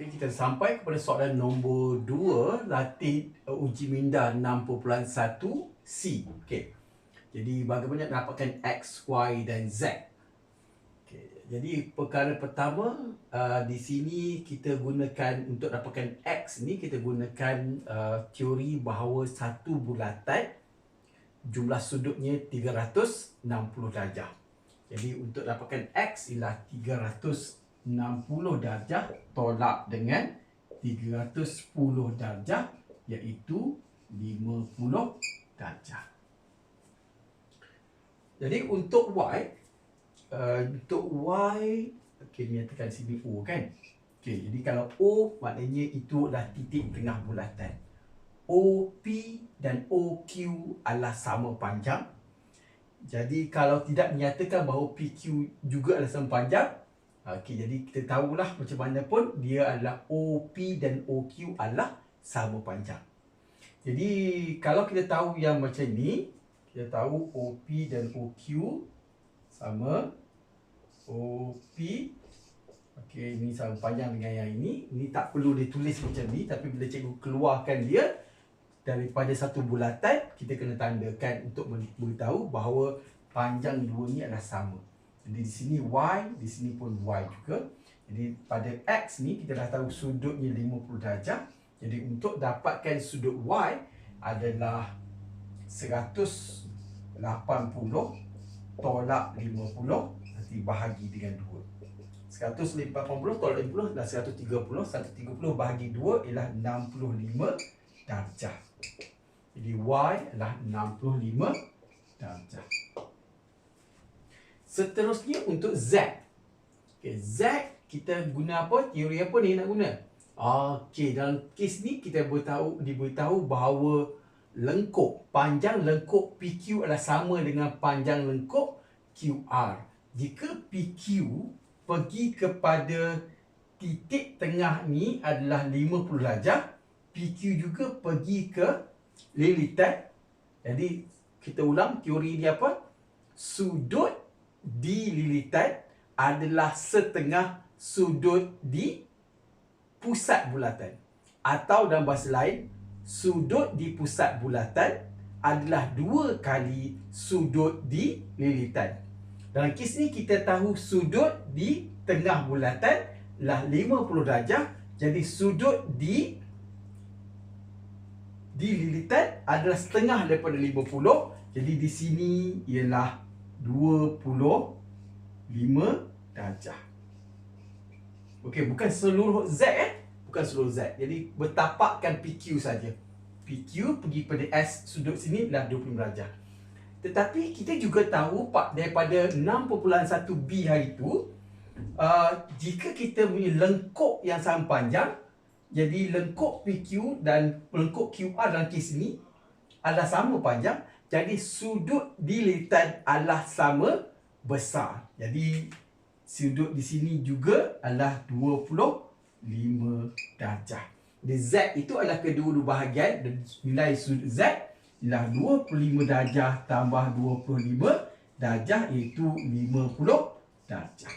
Okay, kita sampai kepada soalan nombor 2 latih uh, uji minda 6.1 C. Okey. Jadi bagaimana nak dapatkan X, Y dan Z? Okey. Jadi perkara pertama uh, di sini kita gunakan untuk dapatkan X ni kita gunakan uh, teori bahawa satu bulatan jumlah sudutnya 360 darjah. Jadi untuk dapatkan X ialah 360 60 darjah tolak dengan 310 darjah iaitu 50 darjah. Jadi untuk Y uh, untuk Y okey nyatakan sini O kan. Okey jadi kalau O maknanya itu adalah titik tengah bulatan. OP dan OQ adalah sama panjang. Jadi kalau tidak menyatakan bahawa PQ juga adalah sama panjang, Okey, jadi kita tahulah macam mana pun dia adalah OP dan OQ adalah sama panjang. Jadi kalau kita tahu yang macam ni, kita tahu OP dan OQ sama OP Okey, ini sama panjang dengan yang ini. Ini tak perlu ditulis macam ni tapi bila cikgu keluarkan dia daripada satu bulatan, kita kena tandakan untuk beritahu bahawa panjang dua ni adalah sama. Jadi di sini Y, di sini pun Y juga. Jadi pada X ni kita dah tahu sudutnya 50 darjah. Jadi untuk dapatkan sudut Y adalah 180 tolak 50 nanti bahagi dengan 2. 180 tolak 50 adalah 130. 130 bahagi 2 ialah 65 darjah. Jadi Y adalah 65 darjah. Seterusnya untuk Z. Okay, Z kita guna apa? Teori apa ni nak guna? Okey, dalam kes ni kita beritahu diberitahu bahawa lengkuk, panjang lengkuk PQ adalah sama dengan panjang lengkuk QR. Jika PQ pergi kepada titik tengah ni adalah 50 darjah, PQ juga pergi ke lilitan. Jadi kita ulang teori dia apa? Sudut di lilitan adalah setengah sudut di pusat bulatan. Atau dalam bahasa lain, sudut di pusat bulatan adalah dua kali sudut di lilitan. Dalam kes ni kita tahu sudut di tengah bulatan adalah 50 darjah. Jadi sudut di di lilitan adalah setengah daripada 50. Jadi di sini ialah 25 darjah. Okey, bukan seluruh Z eh. Bukan seluruh Z. Jadi bertapakkan PQ saja. PQ pergi pada S sudut sini adalah 25 darjah. Tetapi kita juga tahu pak daripada 6.1B hari itu uh, jika kita punya lengkuk yang sama panjang jadi lengkuk PQ dan lengkuk QR dalam kes ini adalah sama panjang jadi sudut di lilitan adalah sama besar. Jadi sudut di sini juga adalah 25 darjah. Jadi Z itu adalah kedua-dua bahagian dan nilai sudut Z ialah 25 darjah tambah 25 darjah iaitu 50 darjah.